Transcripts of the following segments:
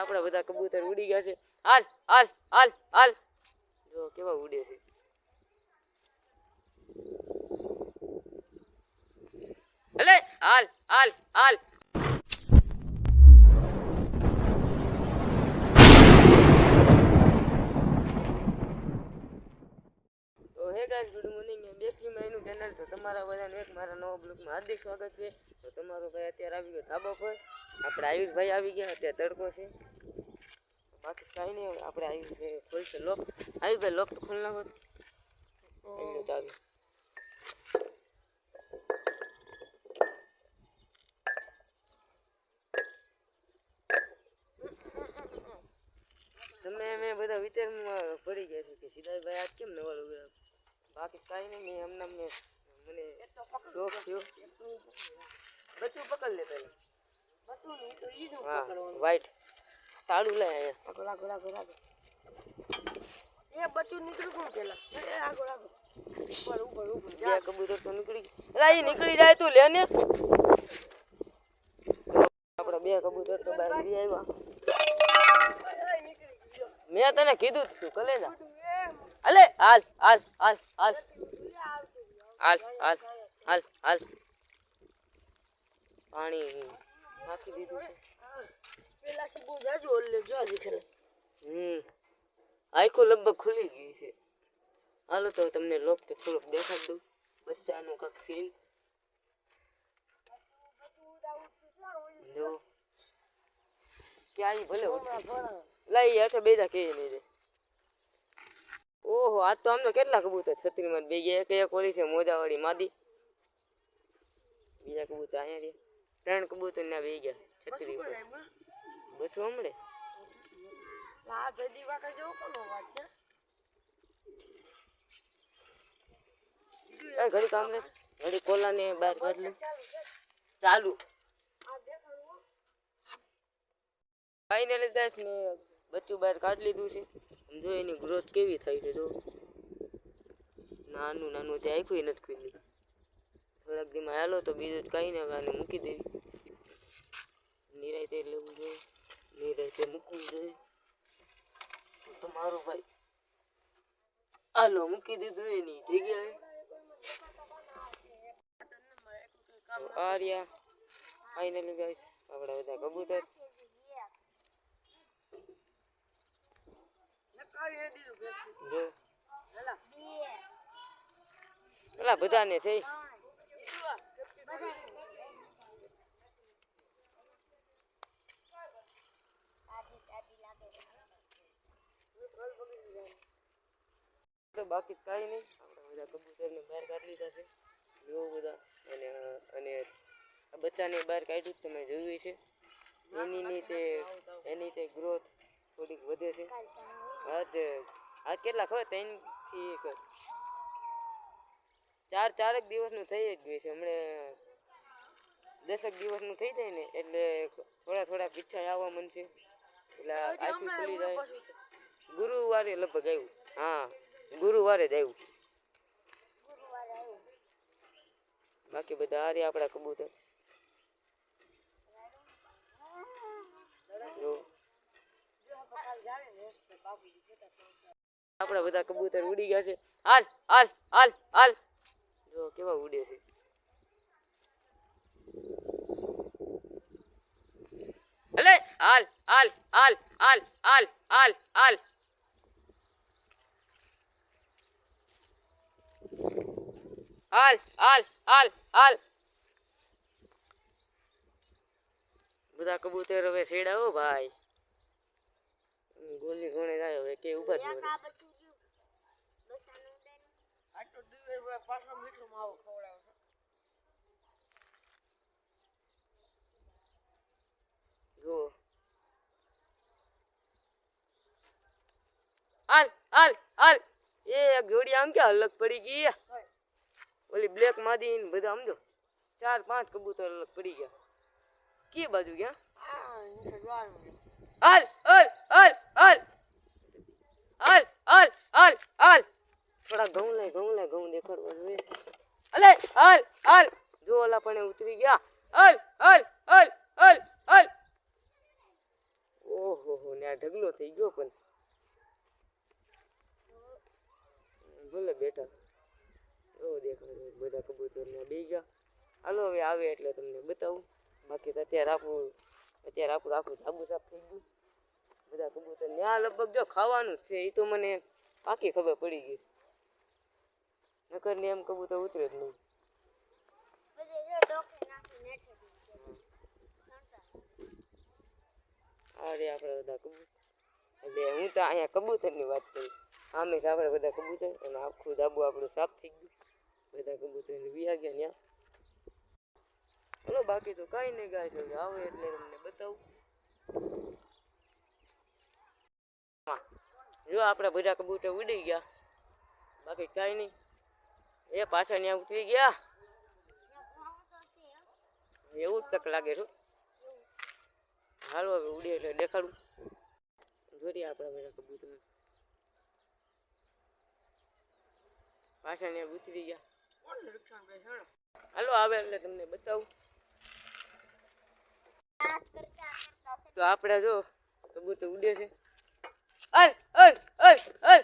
આપણા બધા કબૂતર ઉડી ગયા છે. હાલ હાલ હાલ હાલ. જો કેવા ઉડે છે. અલે હાલ હાલ હાલ. હે ગાઈસ ગુડ મોર્નિંગ મેં ચેનલ તો તમારા બધાને એક મારા નવા બ્લોગમાં હાર્દિક સ્વાગત છે. તો તમારો ભાઈ અત્યારે આવી ગયો ધાબા પર. આપણે આયુષભાઈ આવી ગયા. અત્યારે તડકો છે. બાકી કાંઈ નહીં આપણે આવી ખોલશે લોક આવી ભાઈ લોક તો ખોલ નાખો એમની ચાવી તમે મેં બધા વિચારમાં પડી ગયા છે કે સિદ્ધાર્થભાઈ આજ કેમ નવા લુગડા બાકી કાંઈ નહીં મેં હમણાં મેં મને શોખ થયો. બચ્ચું પકડ લે પેલા હા વ્હાઈટ તાળું લે અહીંયા. આગળ આગળ આગળ આગળ એ બચ્ચું નીકળ્યું કોણ પેલા? એ આગળ આગળ ઉપર ઉપર ઉપર બે કબૂતર તો નીકળી એલા એ નીકળી જાય તું લે ને. બે કબૂતર તો બહાર લઈ આવ્યા. મેં તને કીધું તું કલે અલે હાલ હાલ હાલ હાલ. હાલ હાલ હાલ હાલ. પાણી નાખી દીધું છે. પેલા સબુ જાજુ ઓલે જો હજી ખેલે હમ આખું લગભગ ખુલી ગઈ છે હાલો તો તમને લોક તો થોડુંક દેખાડ દઉં બચ્ચાનું કાંક સીન જો ક્યાં ઈ ભલે ઉડી. લા ઈ હેઠે બેજા કે નહીં રે ઓહો આજ તો આમ તો કેટલા કબૂતર છત્રી માં બે ગયા એક એક ઓલી છે મોજાવાળી માદી બીજા કબૂતર અહીંયા રહ્યા ત્રણ કબૂતર ના બે ગયા છત્રી ઉપર હમણે. આ જદી વાકા જેવો કોનો વાત છે? ઘડી કામ લે ઘડી કોલા ને બહાર કાઢ લે ચાલુ ફાઇનલી દસ ને બચ્ચું બહાર કાઢી લીધું છે. સમજો જો એની ગ્રોથ કેવી થઈ છે જો. નાનું નાનું તે આખું નથી ખુલ્યું થોડાક દીમાં હાલો તો બીજું કઈ ને આને મૂકી દેવી. નિરાય તે લેવું જોઈએ. નિરાયતે મૂકવું જોઈએ તો મારું ભાઈ. હાલો મૂકી દીધું એની જગ્યાએ. આર્યા ફાઇનલી ગાઈસ આપણા બધા કબૂતર. જો. પેલા બધાને થઈ તો બાકી કાંઈ નહીં. આપણે બધા કબૂતરને બહાર કાઢી લીધા છે. જો બધા. અને અને બચ્ચાને બહાર કાઢ્યું તમે જોયું છે એની ની તે, એની તે ગ્રોથ થોડીક વધે છે. આજ આ કેટલા ખબર ત્રણથી એક. ચાર ચારક દિવસનું થઈ જ ગયું છે. હમણે દસેક દિવસનું થઈ જાય ને. એટલે થોડા થોડા પીછા આવવા મનશે એટલે આથી ખુલી જાય. ગુરુવારે લગભગ આવ્યું. હા ગુરુવારે જ આવ્યું. બાકી બધા આ રહ્યા આપણા કબૂતર. જો. આપણા બધા કબૂતર ઉડી ગયા છે. હાલ હાલ હાલ હાલ. જો કેવા ઉડે છે. અલે, હાલ હાલ હાલ હાલ હાલ હાલ હાલ. હાલ હાલ હાલ હાલ. બધા કબૂતર હવે છેડાવો ભાઈ. ગોલી ગોણે જાય હવે કે ઊભા જ. આટલો દિવસ પાછો મીઠું માવો ખવડાવો. છો. જો હાલ હાલ હાલ એ એક જોડી આમ કે અલગ પડી ગઈ ઓલી બ્લેક માદી ને બધા સમજો ચાર પાંચ કબૂતર અલગ પડી ગયા કે બાજુ ગયા આ નીચે જોવાનું છે. હાલ હાલ હાલ હાલ હાલ હાલ હાલ હાલ થોડા ઘઉં લે ઘઉં લે ઘઉં દેખાડવા જોઈએ અલે હાલ હાલ જો ઓલા પણ ઉતરી ગયા હાલ હાલ હાલ હાલ હાલ ઓહો હો ને આ ઢગલો થઈ ગયો પણ. ભલે બેઠા એવો દેખાય. બધા કબૂતર ને બે ગયા. હાલો, હવે આવે એટલે તમને બતાવું. બાકી તો અત્યારે આપણું અત્યારે આપણું આખું ધાબુ સાફ થઈ ગયું. બધા કબૂતર ને આ લગભગ જો ખાવાનું જ છે એ તો મને પાકી ખબર પડી ગઈ નકર ને એમ કબૂતર ઉતરે જ નહીં. આ રે આપણે બધા કબૂતર. એટલે હું તો અહીંયા કબૂતરની વાત કરી. આમે આપણે બધા કબૂતર અને આખું ધાબુ આપણું સાફ થઈ ગયું. બધા કબૂતર વિયા ગયા ત્યાં ચલો બાકી તો કાંઈ નહીં ગાય છે આવે એટલે તમને બતાવું. જો આપણા બધા કબૂતર ઉડી ગયા. બાકી કાંઈ નહીં. એ પાછા ત્યાં ઉતરી ગયા. એવું જ તક લાગે છે હાલો, હવે ઉડી એટલે દેખાડું. જોઈએ આપણે બધા કબૂતર પાછા ને ઉતરી ગયા. હાલો, આવે એટલે તમને બતાવું. તો આપણે જો કબૂતર ઉડે છે. અલ અલ અલ હાલ.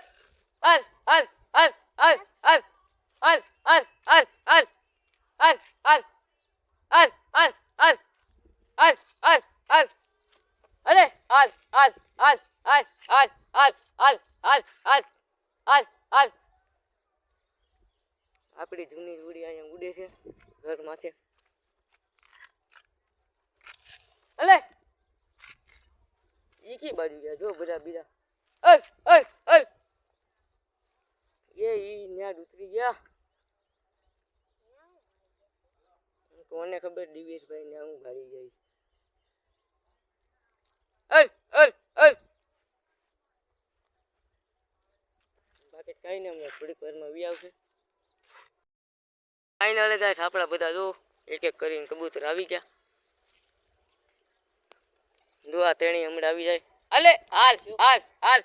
માથે. અલે! ઈ કી બાજુ ગયા? જો બધા બીજા. અલ અલ અલ એ ઈ ન્યા ઉતરી ગયા. કોને ખબર? દિવેશભાઈ ને હું ભારી જાય. અલ અલ અલ બાકી કઈ ને હમણાં થોડીક વારમાં વી આવશે. ફાઇનલ જાય આપણા બધા જો. એક એક કરીને કબૂતર આવી ગયા. જો તેણી હમણાં આવી જાય. અલે હાલ હાલ હાલ.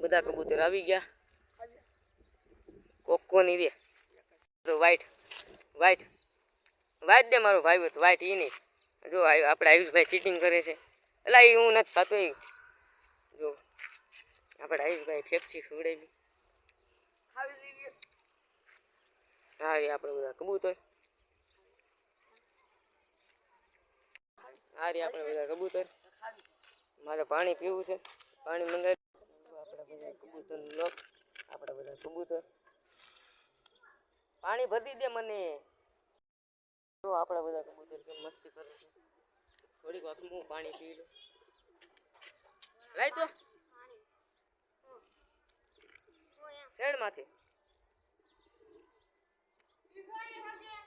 બધા કબૂતર આવી ગયા. કોકો ની દે. તો વાઈટ વાઈટ વાઈટ દે મારો ભાઈ તો વાઈટ એ નહીં. જો આપણે આયુષભાઈ ચીટિંગ કરે છે. એટલે એ હું નથી થતો એ જો આપણે આયુષભાઈ ફેફસી ખવડાવી. ખાવી હા એ આપણે બધા કબૂતર. હા રે આપણે બધા કબૂતર. મારે પાણી પીવું છે. પાણી મંગાવી આપણા બધા કબૂતર લોક આપણા બધા કબૂતર. પાણી ભરી દે મને. જો આપણા બધા કબૂતર કેમ મસ્તી કરે છે. થોડીક વાર હું પાણી પી લઉં. લાઈ તો શેડમાંથી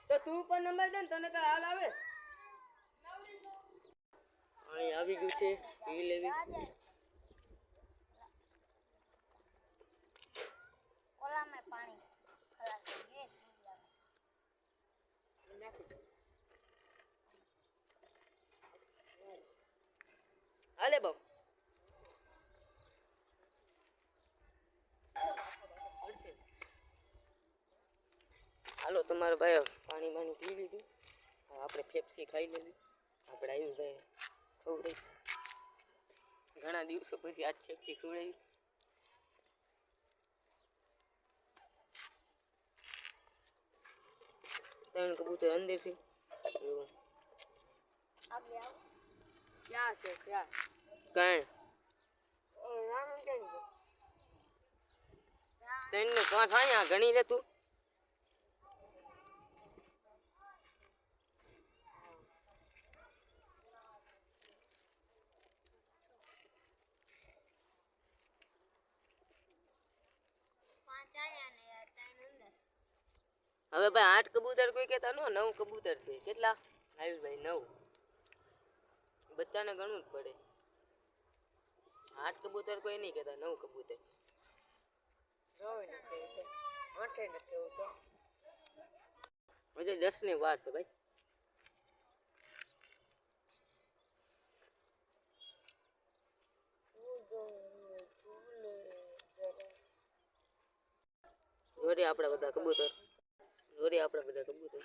તો તું પણ નંબર દે ને તને કઈ હાલ આવે? અહીં આવી ગયું છે પી લેવી હાલે બાપ હાલો તમારો ભાઈ પાણી બાણી પી લીધું. હવે આપણે ફેફસી ખાઈ લેવી. આપણે આયુષભાઈ ખવડાવી. ઘણા દિવસો પછી આજ ફેફસી ખવડાવી. ત્રણ કબૂતર અંદર છે જો. ક્યાં છે ક્યાં? કઈ. એ નાનું કેમ છે ત્રણ ને પાંચ અહીંયા ગણી લે તું. હવે ભાઈ આઠ કબૂતર કોઈ કહેતા નો નવ કબૂતર છે. કેટલા? આયુષભાઈ, નવ. બચ્ચાને ગણવું જ પડે. આઠ કબૂતર કોઈ નહીં કહેતા, નવ કબૂતર. હજુ દસની વાર છે ભાઈ. જોડે આપણા બધા કબૂતર. જોડે આપણે બધા કબૂતર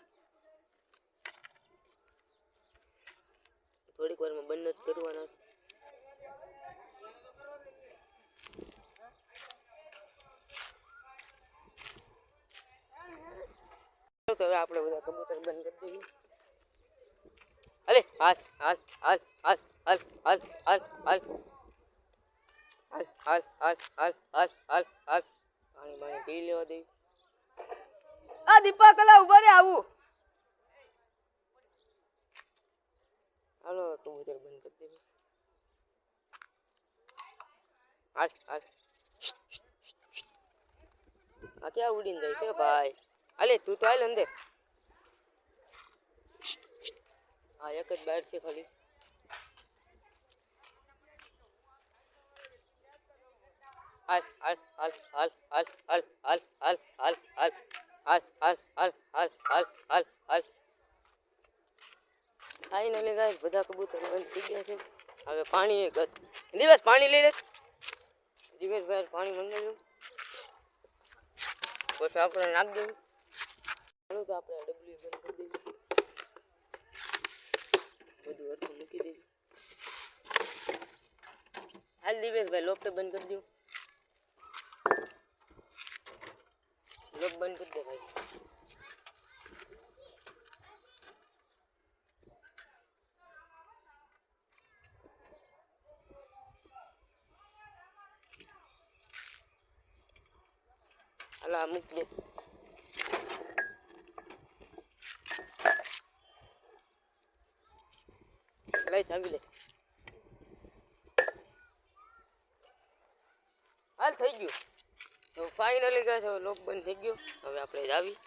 થોડીક વારમાં બંધ જ કરવાના છે. ચાલો તો હવે આપણે બધા કબૂતર બંધ કરી દઈએ અલે હાલ હાલ હાલ હાલ હાલ હાલ હાલ હાલ હાલ હાલ હાલ હાલ હાલ હાલ હાલ પાણી પાણી પી લેવા દે આ દીપા કલા ઊભા રે, આવું. હાલો હવે કબૂતર બંધ કરી દે. આજ આજ આ ક્યાં ઉડીને જાય છે, ભાઈ? અલે તું તો હાલ અંદર. હા એક જ બહાર છે ખાલી. હાલ હાલ હાલ હાલ. પાણી એક દિવસ પાણી લઈ લે. દિવેશભાઈ પાણી મંગાવ્યું. પછી આપણે નાખ દઉં ચાલો તો આપણે ડબલ્યુ બંધ કરી દઈએ. બધું હરખું મૂકી દઈએ. હાલ દિવેશભાઈ લોક બંધ કરી દઉં લોક બંધ કરી દે ભાઈ. હાલો આ મૂકી દે લઈ ચાવી લે હાલ થઈ ગયું. તો ફાઇનલી કહે છે લોક બંધ થઈ ગયો. હવે આપણે જ આવી.